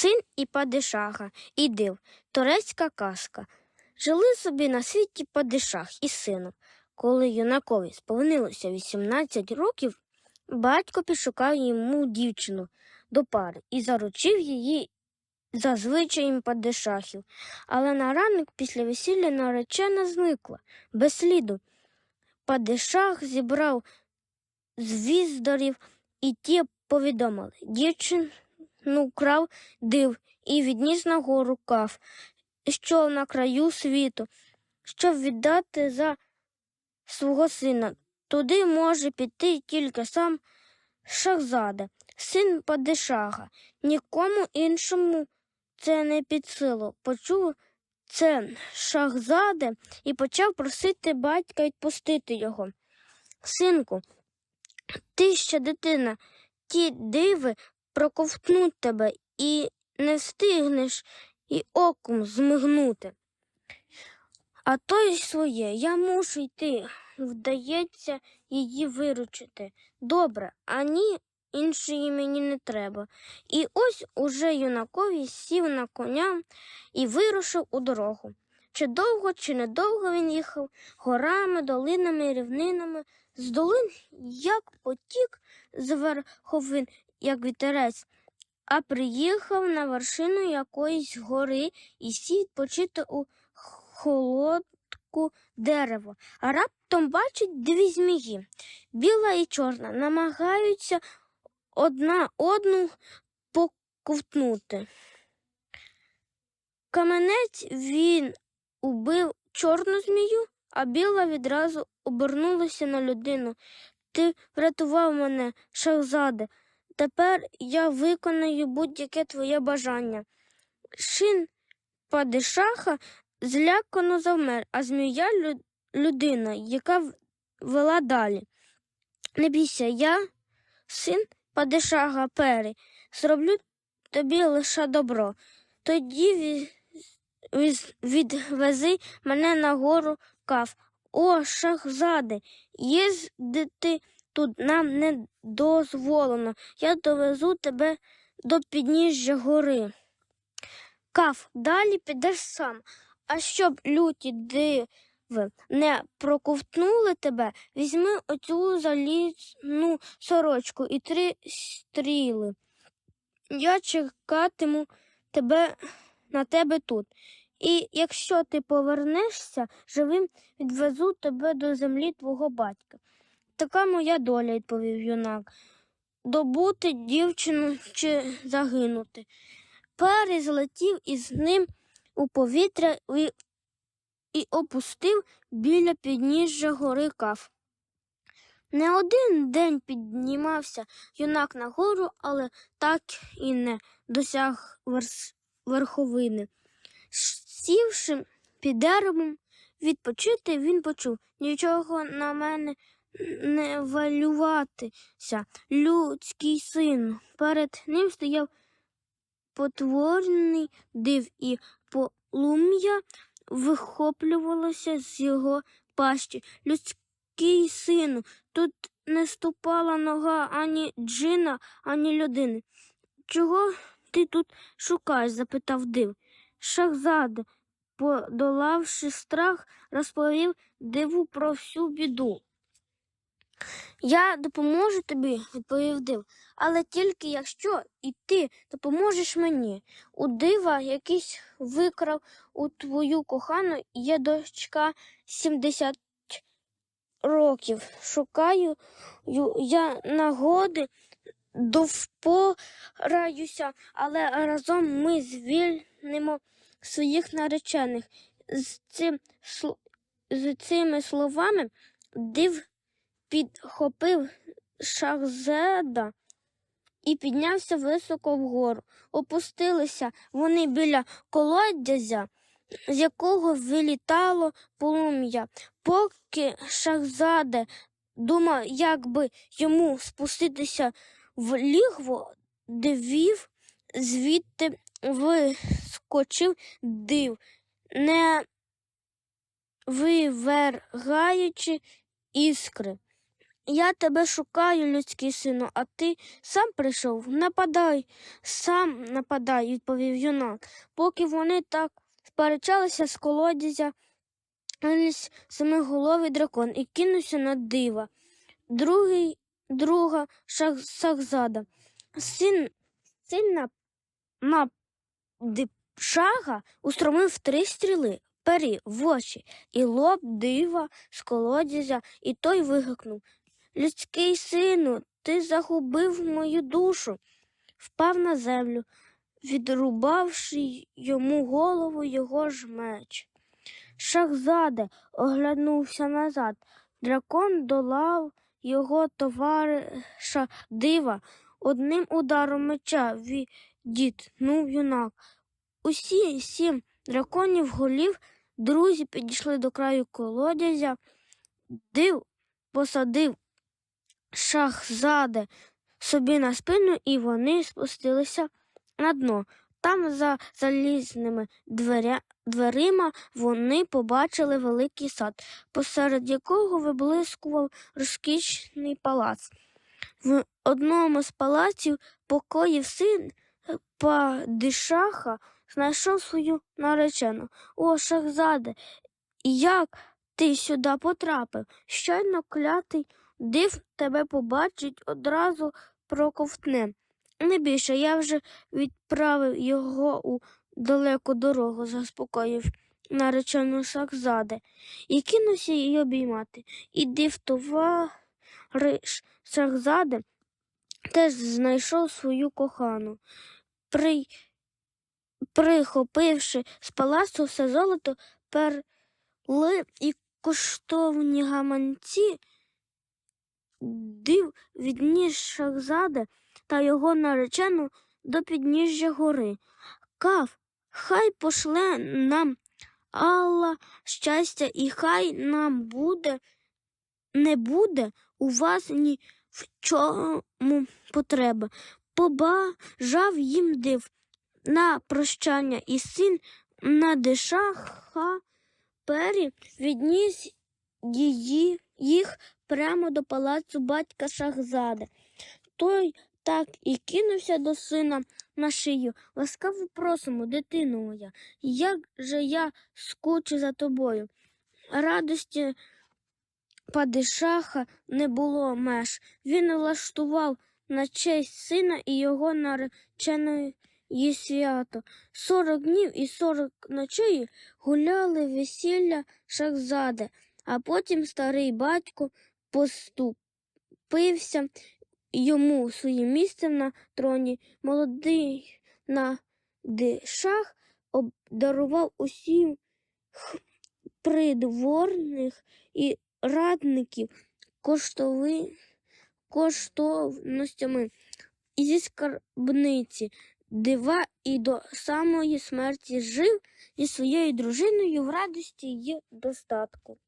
Син і падишаха, і див, турецька казка. Жили собі на світі падишах із сином. Коли юнакові сповнилося 18 років, батько підшукав йому дівчину до пари і заручив її за звичаєм падишахів. Але на ранок після весілля наречена зникла, без сліду. Падишах зібрав звіздарів, і ті повідомили дівчину крав див і відніс на гору кав, що на краю світу, щоб віддати за свого сина. Туди може піти тільки сам Шахзада, син Падишаха. Нікому іншому це не під силу. Почув це Шахзаде і почав просити батька відпустити його. Синку, ти ще дитина, ті диви проковтнуть тебе і не встигнеш і оком змигнути. А то й своє, я мушу йти. Вдається її виручити. Добре, а ні, іншої мені не треба. І ось уже юнакові сів на коня і вирушив у дорогу. Чи довго, чи недовго він їхав горами, долинами, рівнинами, з долин, як потік з верховин, як вітерець, а приїхав на вершину якоїсь гори і сів відпочити у холодку дерева. А раптом бачить дві змії, біла і чорна, намагаються одна одну поковтнути. Каменець він убив чорну змію, а біла відразу обернулася на людину. Ти врятував мене, Шахзаде. Тепер я виконаю будь-яке твоє бажання. Шин падишаха злякано завмер, а змія людина, яка вела далі. Не бійся, я, син падишаха Пері, зроблю тобі лише добро. Тоді відвези мене на гору кав. О, шахзаде, їздити тут нам не дозволено. Я довезу тебе до підніжжя гори. Кав, далі підеш сам. А щоб люті диви не проковтнули тебе, візьми оцю залізну сорочку і три стріли. Я чекатиму тебе на тебе тут. І якщо ти повернешся живим, відвезу тебе до землі твого батька. Така моя доля, відповів юнак. Добути дівчину чи загинути. Пері злетів із ним у повітря і, і опустив біля підніжжя гори каф. Не один день піднімався юнак на гору, але так і не досяг верховини. Сівши під деревом відпочити, він почув нічого на мене не валюватися. Людський син. Перед ним стояв потворний див, і полум'я вихоплювалося з його пащі. Людський сину, тут не ступала нога ані джина, ані людини. Чого ти тут шукаєш? запитав див. Шахзаде, подолавши страх, розповів диву про всю біду. Я допоможу тобі, відповів див, але тільки якщо і ти допоможеш мені. У дива якийсь викрав у твою кохану є дочка 70 років. Шукаю я нагоди, довпораюся, але разом ми звільнимо своїх наречених. З, цим, з цими словами див підхопив шахзеда і піднявся високо вгору. Опустилися вони біля колодязя, з якого вилітало полум'я. Поки шахзаде думав, як би йому спуститися в лігво, дивів, звідти вискочив див, не вивергаючи іскри. Я тебе шукаю, людський сину, а ти сам прийшов. Нападай, сам нападай, відповів юнак. Поки вони так сперечалися з колодязя, виліз семиголовий дракон і кинувся на дива. Другий, друга шах, Сахзада. Син, на шага устромив три стріли, пері в очі, і лоб дива з колодязя, і той вигукнув Людський сину, ти загубив мою душу, впав на землю, відрубавши йому голову його ж меч. Шахзаде оглянувся назад. Дракон долав його товариша дива. Одним ударом меча відітнув юнак. Усі сім драконів голів друзі підійшли до краю колодязя. Див посадив шахзаде собі на спину, і вони спустилися на дно. Там, за залізними дверя, дверима, вони побачили великий сад, посеред якого виблискував розкішний палац. В одному з палаців покоїв син падишаха знайшов свою наречену. О, шахзаде, як ти сюди потрапив? Щойно клятий див тебе побачить, одразу проковтне. Не більше, я вже відправив його у далеку дорогу, заспокоїв наречену Шахзаде, і кинувся її обіймати. І див товариш Шахзаде теж знайшов свою кохану. При... Прихопивши з палацу все золото, перли і коштовні гаманці, див відніс Шахзаде та його наречену до підніжжя гори. Кав, хай пошле нам Алла щастя, і хай нам буде, не буде у вас ні в чому потреба. Побажав їм див на прощання, і син на надишаха пері відніс її, їх прямо до палацу батька Шахзади. Той так і кинувся до сина на шию. Ласкаво просимо, дитино моя, як же я скучу за тобою. Радості падишаха не було меж. Він влаштував на честь сина і його нареченої свято. Сорок днів і сорок ночей гуляли весілля Шахзади, а потім старий батько поступився йому своїм місцем на троні. Молодий надишах обдарував усіх придворних і радників коштови, коштовностями і зі скарбниці дива і до самої смерті жив зі своєю дружиною в радості й достатку.